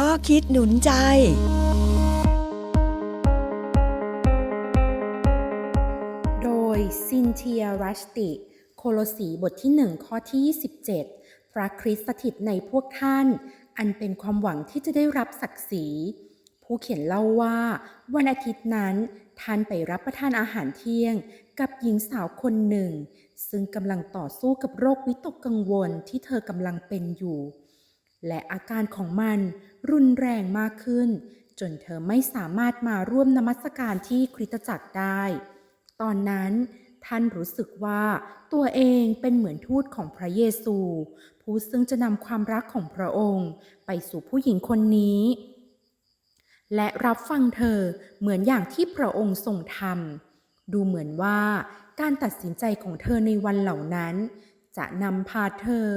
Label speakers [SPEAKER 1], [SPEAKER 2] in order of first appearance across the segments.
[SPEAKER 1] ข้อคิดหนุนใจ
[SPEAKER 2] โดยซินเทียรัชติ โคโลสีบทที่หนึ่งข้อที่ 27 พระคริสต์สถิตในพวกท่าน อันเป็นความหวังที่จะได้รับศักดิ์ศรีผู้เขียนเล่าว่า วันอาทิตย์นั้นท่านไปรับประทานอาหารเที่ยง กับหญิงสาวคนหนึ่ง ซึ่งกำลังต่อสู้กับโรควิตกกังวลที่เธอกำลังเป็นอยู่ และอาการของมันรุนแรงมากขึ้น จนเธอไม่สามารถมาร่วมนมัสการที่คริสตจักรได้ ตอนนั้นท่านรู้สึกว่าตัวเองเป็นเหมือนทูตของพระเยซู ผู้ซึ่งจะนำความรักของพระองค์ ไปสู่ผู้หญิงคนนี้ และรับฟังเธอเหมือนอย่างที่พระองค์ทรงทำดูเหมือนว่าการตัดสินใจของเธอในวันเหล่านั้น จะนำพาเธอ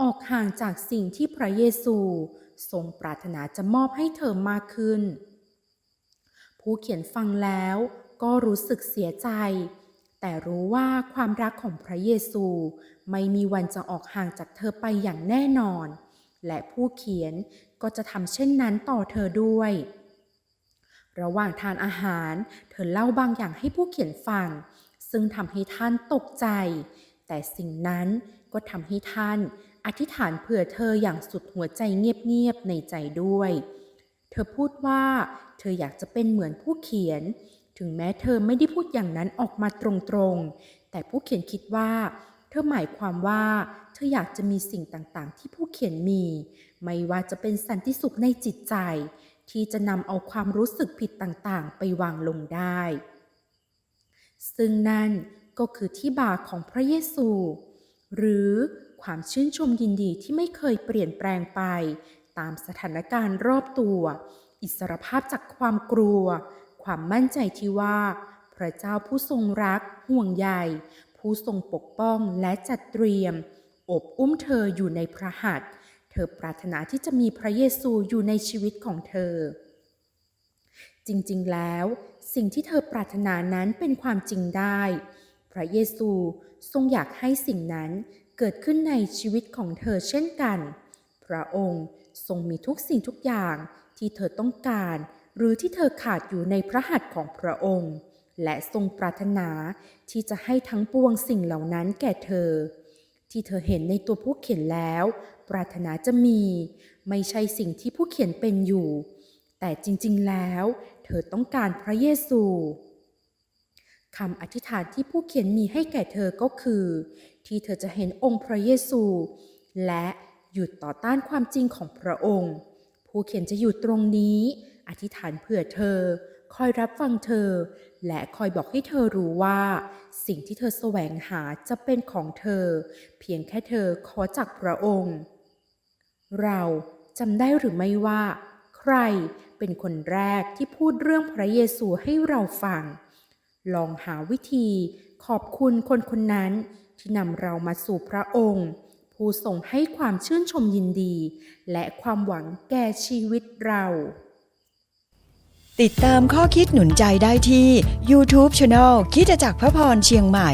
[SPEAKER 2] ออกห่างจากสิ่งที่พระเยซูทรงปรารถนาจะมอบให้เธอมากขึ้น ผู้เขียนฟังแล้วก็รู้สึกเสียใจ แต่รู้ว่าความรักของพระเยซูไม่มีวันจะออกห่างจากเธอไปอย่างแน่นอน และผู้เขียนก็จะทำเช่นนั้นต่อเธอด้วย ระหว่างทานอาหาร เธอเล่าบางอย่างให้ผู้เขียนฟัง ซึ่งทำให้ท่านตกใจ แต่สิ่งนั้นก็ทำให้ท่าน อธิษฐานเผื่อเธออย่างสุดหัวใจเงียบๆในใจด้วย เธอพูดว่าเธออยากจะเป็นเหมือนผู้เขียน ถึงแม้เธอไม่ได้พูดอย่างนั้นออกมาตรงๆ แต่ผู้เขียนคิดว่า เธอหมายความว่า เธออยากจะมีสิ่งต่างๆ ที่ผู้เขียนมี ไม่ว่าจะเป็นสันติสุขในจิตใจ ที่จะนำเอาความรู้สึกผิดต่างๆ ไปวางลงได้ ซึ่งนั่นก็คือที่บาของพระเยซู หรือ ความชื่นชมยินดีที่ไม่เคยเปลี่ยนแปลงไป ตามสถานการณ์รอบตัว อิสรภาพจากความกลัว ความมั่นใจที่ว่า พระเจ้าผู้ทรงรัก ห่วงใยผู้ทรงปกป้องและจัดเตรียม อบอุ้มเธออยู่ในพระหัตถ์เธอปรารถนาที่จะมีพระเยซูอยู่ในชีวิตของเธอ จริงๆแล้ว สิ่งที่เธอปรารถนานั้นเป็นความจริงได้ พระเยซูทรงอยากให้สิ่งนั้นเกิดขึ้นในชีวิตของเธอเช่นกัน พระองค์ทรงมีทุกสิ่งทุกอย่างที่เธอต้องการ หรือที่เธอขาดอยู่ในพระหัตถ์ของพระองค์ และทรงปรารถนาที่จะให้ทั้งปวงสิ่งเหล่านั้นแก่เธอ ที่เธอเห็นในตัวผู้เขียนแล้ว ปรารถนาจะมี ไม่ใช่สิ่งที่ผู้เขียนเป็นอยู่ แต่จริงๆแล้ว เธอต้องการพระเยซู คำอธิษฐานที่ผู้เขียนมีให้แก่เธอก็คือ ที่เธอจะเห็นองค์พระเยซู และหยุดต่อต้านความจริงของพระองค์ ผู้เขียนจะอยู่ตรงนี้ อธิษฐานเผื่อเธอ คอยรับฟังเธอ และคอยบอกให้เธอรู้ว่า สิ่งที่เธอแสวงหาจะเป็นของเธอ เพียงแค่เธอขอจากพระองค์ เราจำได้หรือไม่ว่า ใครเป็นคนแรกที่พูดเรื่องพระเยซูให้เราฟัง ลองหาวิธีขอบคุณคนคนนั้น ที่นำเรามาสู่พระองค์ ผู้ทรงให้ความชื่นชมยินดี และความหวังแก่ชีวิตเรา
[SPEAKER 1] ติดตามข้อคิดหนุนใจได้ที่ YouTube Channel คิดจักรพระพรเชียงใหม่